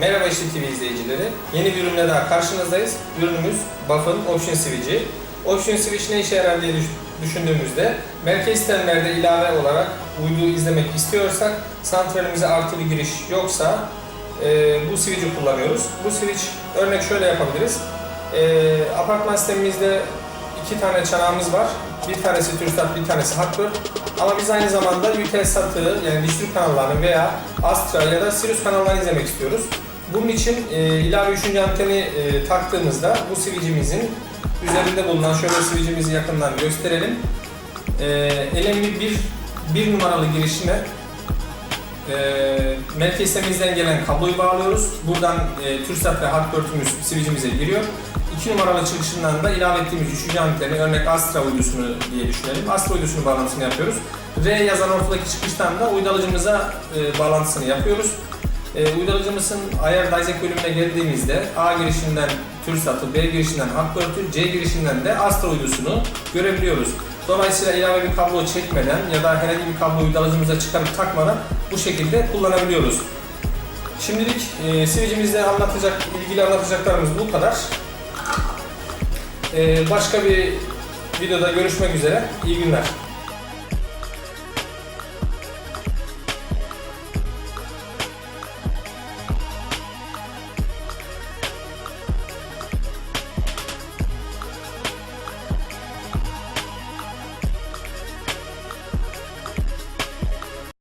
Merhaba İşte TV izleyicileri. Yeni bir ürünle daha karşınızdayız. Ürünümüz Buff'ın Option Switch'i. Option Switch ne işe yarar diye düş- düşündüğümüzde merkez sistemlerde ilave olarak uydu izlemek istiyorsak santralimize artı bir giriş yoksa e, bu switch'i kullanıyoruz. Bu switch örnek şöyle yapabiliriz. E, apartman sistemimizde iki tane çanağımız var. Bir tanesi TürkSat, bir tanesi Hakbır. Ama biz aynı zamanda Eutelsat'ı yani Distrib kanallarını veya Astra ya da Sirius kanallarını izlemek istiyoruz. Bunun için e, ilave üçüncü anteni e, taktığımızda bu switch'imizin üzerinde bulunan şöyle switch'imizi yakından gösterelim. E, LMV 1, 1 numaralı girişine e, merkez sistemimizden gelen kabloyu bağlıyoruz. Buradan e, TürkSat ve Hakbört'ümüz switch'imize giriyor. 2 numaralı çıkışından da ilave ettiğimiz 3. anteni, örnek Astra uydusunu diye düşünelim. Astra uydusunun bağlantısını yapıyoruz. R yazan ortadaki çıkıştan da uydu alıcımıza e, bağlantısını yapıyoruz. E, uydu alıcımızın ayar dizek bölümüne geldiğimizde A girişinden TürkSat'ı, B girişinden Hakbört'ü, C girişinden de Astra uydusunu görebiliyoruz. Dolayısıyla ilave bir kablo çekmeden ya da herhangi bir kablo uydu alıcımıza çıkarıp takmadan bu şekilde kullanabiliyoruz. Şimdilik e, switch'imizde anlatacak, ilgili anlatacaklarımız bu kadar. Ee, başka bir videoda görüşmek üzere. İyi günler.